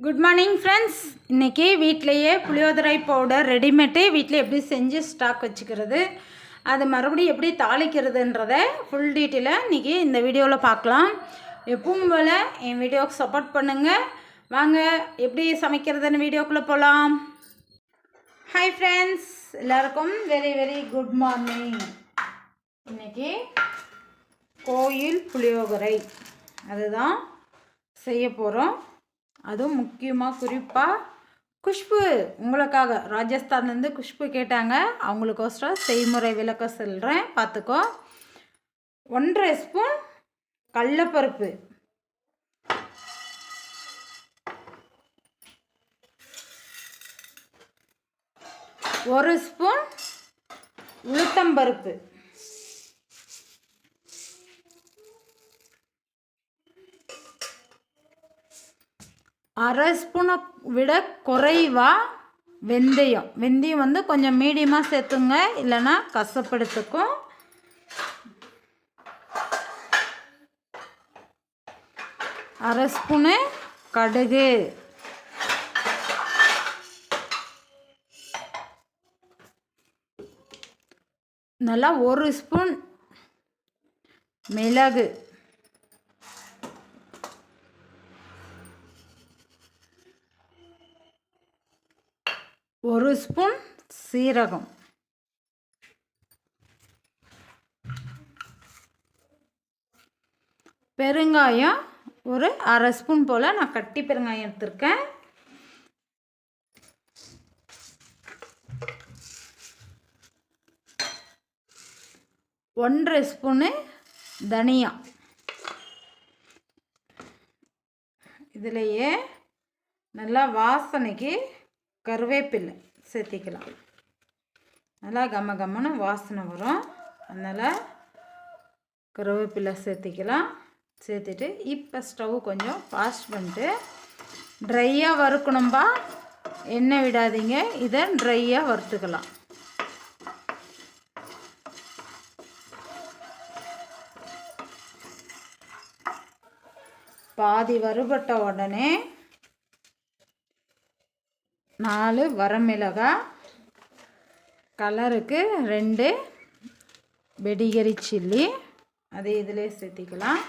Good morning friends இன்றைக்கி வீட்டிலையே புளியோதரை powder ரெடிமேட்டு வீட்டில் எப்படி செஞ்சு ஸ்டாக் வச்சுக்கிறது அது மறுபடியும் எப்படி தாளிக்கிறதுன்றத ஃபுல் டீட்டெயிலாக இன்றைக்கி இந்த வீடியோவில் பார்க்கலாம். எப்பவும் போல் என் வீடியோவுக்கு சப்போர்ட் பண்ணுங்கள் வாங்க எப்படி சமைக்கிறதுன்னு வீடியோக்குள்ளே போகலாம் ஹாய் ஃப்ரெண்ட்ஸ் எல்லாருக்கும் வெரி வெரி குட் மார்னிங் இன்றைக்கி கோயில் புளியோகரை அதுதான் செய்ய போகிறோம் அதுவும் முக்கியமாக குறிப்பாக குஷ்பு உங்களுக்காக ராஜஸ்தான்லேருந்து குஷ்பு கேட்டாங்க. அவங்களுக்கோசரம் செய்முறை விளக்கம் சொல்கிறேன் பார்த்துக்கோ ஒன்றரை ஸ்பூன் கடலப்பருப்பு. ஒரு ஸ்பூன் உளுத்தம்பருப்பு. அரை ஸ்பூனை விட குறைவாக வெந்தயம். வெந்தயம் வந்து கொஞ்சம் மீடியமாக சேர்த்துங்க. இல்லைன்னா கசப்படுத்துக்கும். அரை ஸ்பூனு கடுகு. நல்லா ஒரு ஸ்பூன் மிளகு. ஒரு ஸ்பூன் சீரகம். பெருங்காயம் ஒரு அரை ஸ்பூன் போல் நான் கட்டி பெருங்காயம் எடுத்திருக்கேன். ஒன்றரை ஸ்பூனு தனியா. இதுலேயே நல்லா வாசனைக்கு கருவேப்பில்லை சேர்த்திக்கலாம். நல்லா கம கம்மன்னு வாசனை வரும். அதனால் கருவேப்பிலை சேர்த்திக்கலாம். சேர்த்துட்டு இப்போ ஸ்டவ் கொஞ்சம் ஃபாஸ்ட் பண்ணிட்டு ட்ரையாக வறுக்கணும்பா. எண்ணெய் விடாதீங்க. இதை ட்ரையாக வறுத்துக்கலாம். பாதி வறுபட்ட உடனே நாலு வரமிளகா கலருக்கு ரெண்டு வெடிகரி சில்லி. அதை இதிலே சேர்த்திக்கலாம்.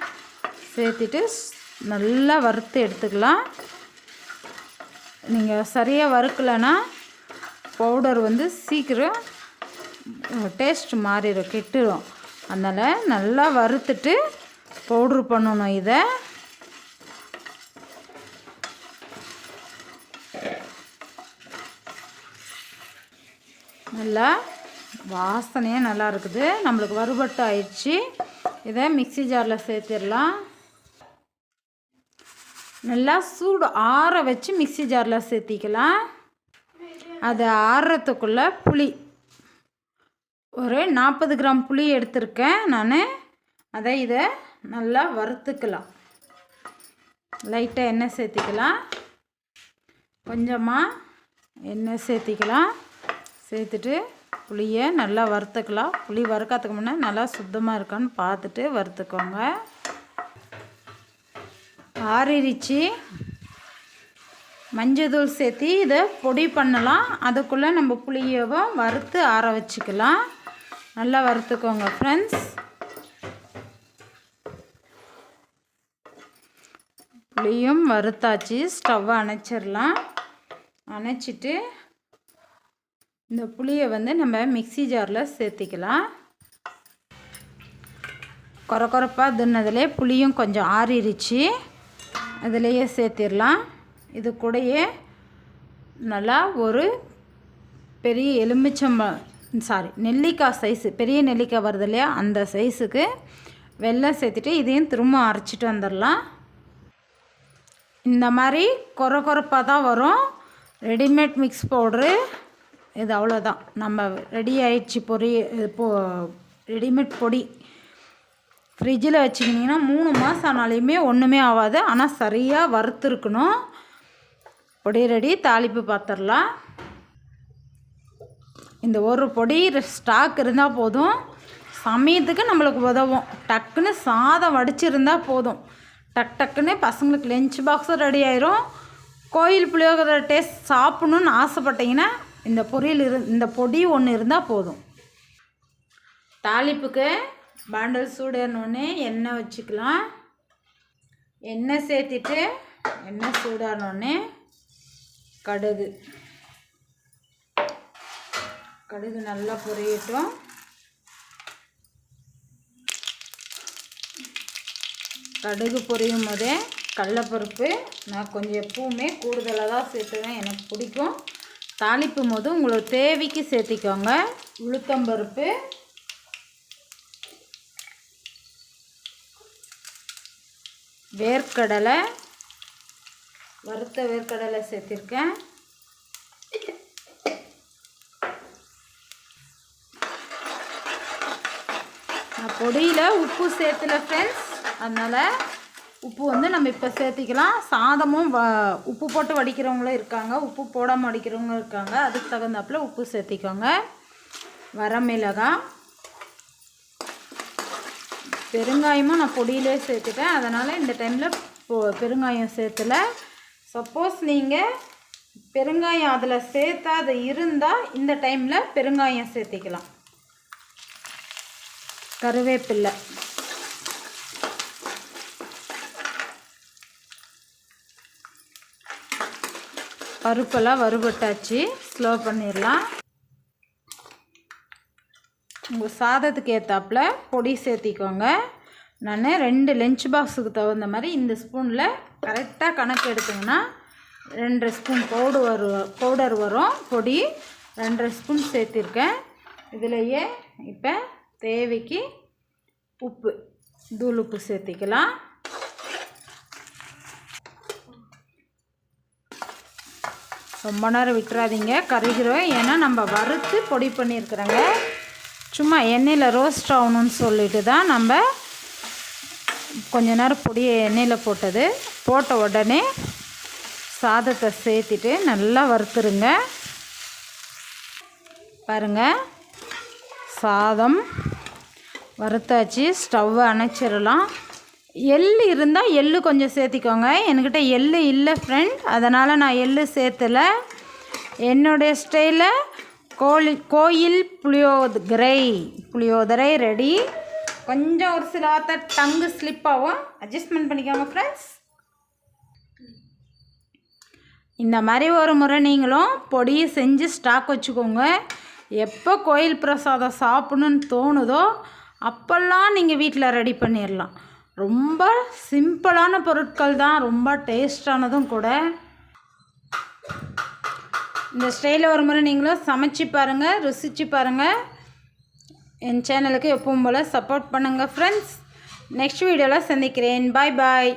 சேர்த்துட்டு நல்லா வறுத்து எடுத்துக்கலாம். நீங்கள் சரியாக வறுக்கலைன்னா பவுடர் வந்து சீக்கிரம் டேஸ்ட் மாறிடும் கெட்டுடும் அதனால் நல்லா வறுத்துட்டு பவுட்ரு பண்ணணும் இதை. நல்லா வாசனையே நல்லா இருக்குது. நம்மளுக்கு வறுபட்டு ஆயிடுச்சு இதை மிக்சி ஜாரில் சேர்த்திடலாம். நல்லா சூடு ஆற வச்சு மிக்சி ஜாரில் சேர்த்திக்கலாம். அது ஆறுறதுக்குள்ளே புளி. ஒரு நாற்பது கிராம் புளி எடுத்திருக்கேன் நான். அதை இதை நல்லா வறுத்துக்கலாம். லைட்டாக எண்ணெய் சேர்த்திக்கலாம். கொஞ்சமாக எண்ணெய் சேர்த்திக்கலாம். சேர்த்துட்டு புளியை நல்லா வறுத்துக்கலாம். புளி வறுக்கிறதுக்கு முன்னே நல்லா சுத்தமாக இருக்கான்னு பார்த்துட்டு வறுத்துக்கோங்க. ஆறிடுச்சு மஞ்சள் சேர்த்து இதை பொடி பண்ணலாம். அதுக்குள்ளே நம்ம புளியவும் வறுத்து ஆற வச்சுக்கலாம். நல்லா வறுத்துக்கோங்க ஃப்ரெண்ட்ஸ் புளியும் வறுத்தாச்சு. ஸ்டவ்வை அணைச்சிடலாம். அணைச்சிட்டு இந்த புளியை வந்து நம்ம மிக்சி ஜாரில் சேர்த்திக்கலாம். குறை குறைப்பாக தின்னதிலே புளியும் கொஞ்சம் ஆறிடுச்சு அதுலேயே சேர்த்திடலாம். இது கூடயே நல்லா ஒரு பெரிய எலுமிச்சம்பழம் சாரி நெல்லிக்காய் சைஸு பெரிய நெல்லிக்காய் வருது இல்லையா அந்த சைஸுக்கு வெள்ளம் சேர்த்துட்டு இதையும் திரும்ப அரைச்சிட்டு வந்துடலாம். இந்த மாதிரி குறை குறைப்பாக தான் வரும். ரெடிமேட் மிக்ஸ் பவுட்ரு இது அவ்வளோதான். நம்ம ரெடி ஆயிடுச்சு பொரி இப்போ ரெடிமேட் பொடி. ஃப்ரிட்ஜில் வச்சுக்கிட்டிங்கன்னா மூணு மாதம் ஆனாலையுமே ஒன்றுமே ஆகாது. ஆனால் சரியாக வறுத்துருக்கணும். பொடி ரெடி தாளிப்பு பார்த்துடலாம் இந்த ஒரு பொடி ஸ்டாக் இருந்தால் போதும். சமயத்துக்கு நம்மளுக்கு உதவும். டக்குன்னு சாதம் வடிச்சிருந்தா போதும். டக் டக்குன்னு பசங்களுக்கு லஞ்ச் பாக்ஸும் ரெடி ஆயிரும். கோயில் புளியோதரை டேஸ்ட் சாப்பிட்ணுன்னு ஆசைப்பட்டீங்கன்னா இந்த பொரியல் இரு இந்த பொடி ஒன்று இருந்தால் போதும். தாளிப்புக்கு பாண்டல் சூடானோடனே எண்ணெய் வச்சுக்கலாம். எண்ணெய் சேர்த்துட்டு எண்ணெய் சூடானோடனே கடுகு. கடுகு நல்லா பொரியட்டும். கடுகு பொரியும் போதே கடலப்பருப்பு நான் கொஞ்சம் எப்பவுமே கூடுதலாக தான் சேர்த்துவேன். எனக்கு பிடிக்கும். தாளிப்பும் போது உங்களுக்கு தேவைக்கு சேர்த்திக்கோங்க. உளுத்தம்பருப்பு வேர்க்கடலை. வறுத்த வேர்க்கடலை சேர்த்திருக்கேன். நான் பொடியில் உப்பு சேர்த்துல ஃப்ரெண்ட்ஸ் அதனால் உப்பு வந்து நம்ம இப்போ சேர்த்திக்கலாம். சாதமும் வ உப்பு போட்டு வடிக்கிறவங்களும் இருக்காங்க. உப்பு போடாமல் வடிக்கிறவங்களும் இருக்காங்க. அதுக்கு தகுந்தாப்பில் உப்பு சேர்த்திக்கோங்க. வரமிளகாய் பெருங்காயமும் நான் பொடியிலே சேர்த்துட்டேன். அதனால் இந்த டைமில் பெருங்காயம் சேர்த்துல. சப்போஸ் நீங்கள் பெருங்காயம் அதில் சேர்த்தாத இருந்தால் இந்த டைமில் பெருங்காயம் சேர்த்திக்கலாம். கருவேப்பில்லை. பருப்பெல்லாம் வறுபட்டாச்சு. ஸ்லோ பண்ணிடலாம். உங்கள் சாதத்துக்கு ஏற்றாப்புல பொடி சேர்த்திக்கோங்க. நான் ரெண்டு லஞ்ச் பாக்ஸுக்கு தகுந்த மாதிரி இந்த ஸ்பூனில் கரெக்டாக கணக்கு எடுத்தீங்கன்னா ரெண்டரை ஸ்பூன் பவுடர் வரும் பவுடர் வரும். பொடி ரெண்டரை ஸ்பூன் சேர்த்திருக்கேன். இதுலேயே இப்போ தேவைக்கு உப்பு தூள் உப்பு சேர்த்திக்கலாம். ரொம்ப நேரம் விட்டுறாதீங்க கருகிறோம் ஏன்னா நம்ம வறுத்து பொடி பண்ணியிருக்கிறோங்க. சும்மா எண்ணெயில் ரோஸ்ட் ஆகணும்னு சொல்லிட்டு தான் நம்ம கொஞ்ச நேரம் பொடியை எண்ணெயில் போட்டது. போட்ட உடனே சாதத்தை சேர்த்துட்டு நல்லா வறுத்துருங்க. பாருங்கள் சாதம் வறுத்தாச்சு. ஸ்டவ்வை அணைச்சிடலாம். எள் இருந்தால் எள் கொஞ்சம் சேர்த்திக்கோங்க. என்கிட்ட எள் இல்லை ஃப்ரெண்ட் அதனால் நான் எள் சேர்த்தலை. என்னுடைய ஸ்டைலில் கோழி கோயில் புளியோதரை புளியோதரை ரெடி கொஞ்சம் ஒரு சில ஆத்த டங்கு ஸ்லிப் ஆகும் அட்ஜஸ்ட்மெண்ட் பண்ணிக்கோங்க ஃப்ரெண்ட்ஸ் இந்த மாதிரி ஒரு முறை நீங்களும் பொடியை செஞ்சு ஸ்டாக் வச்சுக்கோங்க. எப்போ கோயில் பிரசாதம் சாப்பிடணுன்னு தோணுதோ அப்போல்லாம் நீங்கள் வீட்டில் ரெடி பண்ணிடலாம் ரொம்ப சிம்பிளான பொருட்கள் தான் ரொம்ப டேஸ்டானதும் கூட. இந்த ஸ்டைலில் ஒரு முறை நீங்களும் சமைச்சு பாருங்கள் ருசித்து பாருங்கள் என் சேனலுக்கு எப்பவும் போல் சப்போர்ட் பண்ணுங்கள் ஃப்ரெண்ட்ஸ் நெக்ஸ்ட் வீடியோவில் சந்திக்கிறேன். பாய் பாய்